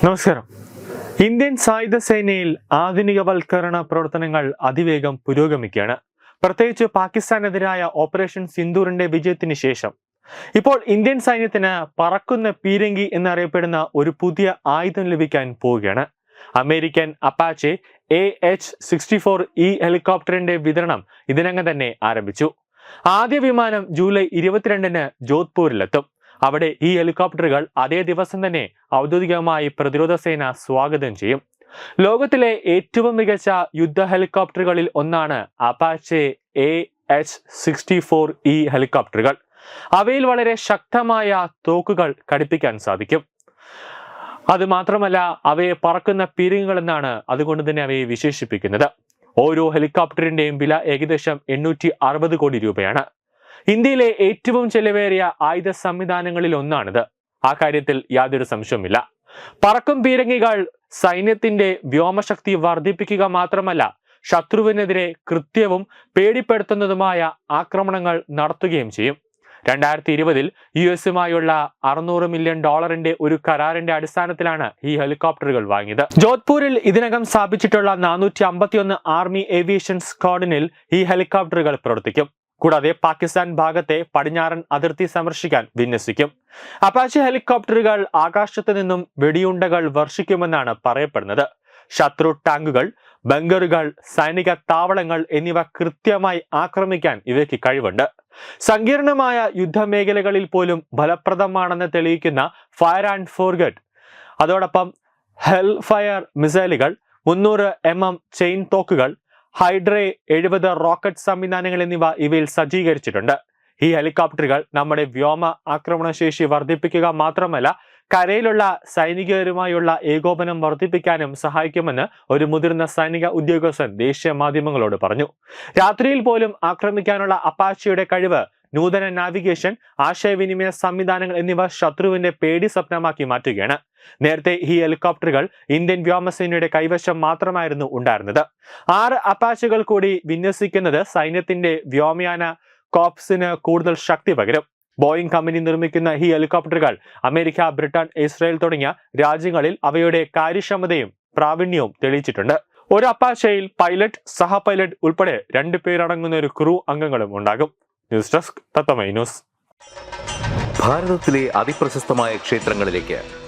നമസ്കാരം. ഇന്ത്യൻ സായുധ സേനയിൽ ആധുനികവൽക്കരണ പ്രവർത്തനങ്ങൾ അതിവേഗം പുരോഗമിക്കുകയാണ്. പ്രത്യേകിച്ച് പാകിസ്ഥാനെതിരായ ഓപ്പറേഷൻ സിന്ദൂറിന്റെ വിജയത്തിന് ശേഷം. ഇപ്പോൾ ഇന്ത്യൻ സൈന്യത്തിന് പറക്കുന്ന പീരങ്കി എന്നറിയപ്പെടുന്ന ഒരു പുതിയ ആയുധം ലഭിക്കാൻ പോവുകയാണ്. American Apache A H sixty four E ഹെലികോപ്റ്ററിന്റെ വിതരണം ഇതിനകം തന്നെ ആരംഭിച്ചു. ആദ്യ വിമാനം ജൂലൈ ഇരുപത്തിരണ്ടിന് ജോധ്പൂരിലെത്തും. അവിടെ ഈ ഹെലികോപ്റ്ററുകൾ അതേ ദിവസം തന്നെ ഔദ്യോഗികമായി പ്രതിരോധ സേന സ്വാഗതം ചെയ്യും. ലോകത്തിലെ ഏറ്റവും മികച്ച യുദ്ധ ഹെലികോപ്റ്ററുകളിൽ ഒന്നാണ് Apache A H sixty four E ഹെലികോപ്റ്ററുകൾ. അവയിൽ വളരെ ശക്തമായ തോക്കുകൾ ഘടിപ്പിക്കാൻ സാധിക്കും. അത് മാത്രമല്ല അവയെ പറക്കുന്ന പീരങ്കികൾ എന്നാണ് അതുകൊണ്ട് തന്നെ അവയെ വിശേഷിപ്പിക്കുന്നത്. ഓരോ ഹെലികോപ്റ്ററിന്റെയും വില ഏകദേശം എണ്ണൂറ്റി അറുപത് കോടി രൂപയാണ്. ഇന്ത്യയിലെ ഏറ്റവും ചെലവേറിയ ആയുധ സംവിധാനങ്ങളിൽ ഒന്നാണിത്. ആ കാര്യത്തിൽ യാതൊരു സംശയവുമില്ല. പറക്കും പീരങ്കികൾ സൈന്യത്തിന്റെ വ്യോമശക്തി വർദ്ധിപ്പിക്കുക മാത്രമല്ല ശത്രുവിനെതിരെ കൃത്യവും പേടിപ്പെടുത്തുന്നതുമായ ആക്രമണങ്ങൾ നടത്തുകയും ചെയ്യും. രണ്ടായിരത്തി ഇരുപതിൽ യു എസുമായുള്ള അറുന്നൂറ് മില്യൺ ഡോളറിന്റെ ഒരു കരാറിന്റെ അടിസ്ഥാനത്തിലാണ് ഈ ഹെലികോപ്റ്ററുകൾ വാങ്ങിയത്. ജോധ്പൂരിൽ ഇതിനകം സ്ഥാപിച്ചിട്ടുള്ള നാനൂറ്റി ആർമി ഏവിയേഷൻ സ്ക്വാഡിനിൽ ഈ ഹെലികോപ്റ്ററുകൾ പ്രവർത്തിക്കും. കൂടാതെ പാകിസ്ഥാൻ ഭാഗത്തെ പടിഞ്ഞാറൻ അതിർത്തി സന്ദർശിക്കാൻ വിന്യസിക്കും. അപ്പാച്ചി ഹെലികോപ്റ്ററുകൾ ആകാശത്ത് നിന്നും വെടിയുണ്ടകൾ വർഷിക്കുമെന്നാണ് പറയപ്പെടുന്നത്. ശത്രു ടാങ്കുകൾ ബങ്കറുകൾ സൈനിക താവളങ്ങൾ എന്നിവ കൃത്യമായി ആക്രമിക്കാൻ ഇവയ്ക്ക് കഴിവുണ്ട്. സങ്കീർണമായ യുദ്ധമേഖലകളിൽ പോലും ഫലപ്രദമാണെന്ന് തെളിയിക്കുന്ന ഫയർ ആൻഡ് ഫോർഗറ്റ് അതോടൊപ്പം ഹെൽ ഫയർ മിസൈലുകൾ മുന്നൂറ് എം എം ചെയിൻ തോക്കുകൾ ഹൈഡ്രേ എഴുപത് റോക്കറ്റ് സംവിധാനങ്ങൾ എന്നിവ ഇവയിൽ സജ്ജീകരിച്ചിട്ടുണ്ട്. ഈ ഹെലികോപ്റ്ററുകൾ നമ്മുടെ വ്യോമ ആക്രമണശേഷി വർദ്ധിപ്പിക്കുക മാത്രമല്ല കരയിലുള്ള സൈനികരുമായുള്ള ഏകോപനം വർദ്ധിപ്പിക്കാനും സഹായിക്കുമെന്ന് ഒരു മുതിർന്ന സൈനിക ഉദ്യോഗസ്ഥൻ ദേശീയ മാധ്യമങ്ങളോട് പറഞ്ഞു. രാത്രിയിൽ പോലും ആക്രമിക്കാനുള്ള അപ്പാച്ചിയുടെ കഴിവ് നൂതന നാവിഗേഷൻ ആശയവിനിമയ സംവിധാനങ്ങൾ എന്നിവ ശത്രുവിന്റെ പേടി സ്വപ്നമാക്കി മാറ്റുകയാണ്. നേരത്തെ ഈ ഹെലികോപ്റ്ററുകൾ ഇന്ത്യൻ വ്യോമസേനയുടെ കൈവശം മാത്രമായിരുന്നു ഉണ്ടായിരുന്നത്. ആറ് അപ്പാച്ചുകൾ കൂടി വിന്യസിക്കുന്നത് സൈന്യത്തിന്റെ വ്യോമയാന കോപ്സിന് കൂടുതൽ ശക്തി പകരും. ബോയിങ് കമ്പനി നിർമ്മിക്കുന്ന ഈ ഹെലികോപ്റ്ററുകൾ അമേരിക്ക ബ്രിട്ടൻ ഇസ്രായേൽ തുടങ്ങിയ രാജ്യങ്ങളിൽ അവയുടെ കാര്യക്ഷമതയും പ്രാവീണ്യവും തെളിയിച്ചിട്ടുണ്ട്. ഒരു അപ്പാച്ചയിൽ പൈലറ്റ് സഹ പൈലറ്റ് ഉൾപ്പെടെ രണ്ടു പേരടങ്ങുന്ന ഒരു ക്രൂ അംഗങ്ങളും ഉണ്ടാകും. News desk തത്തമൈ news. ഭാരതത്തിലെ അതിപ്രശസ്തമായ ക്ഷേത്രങ്ങളിലേക്ക്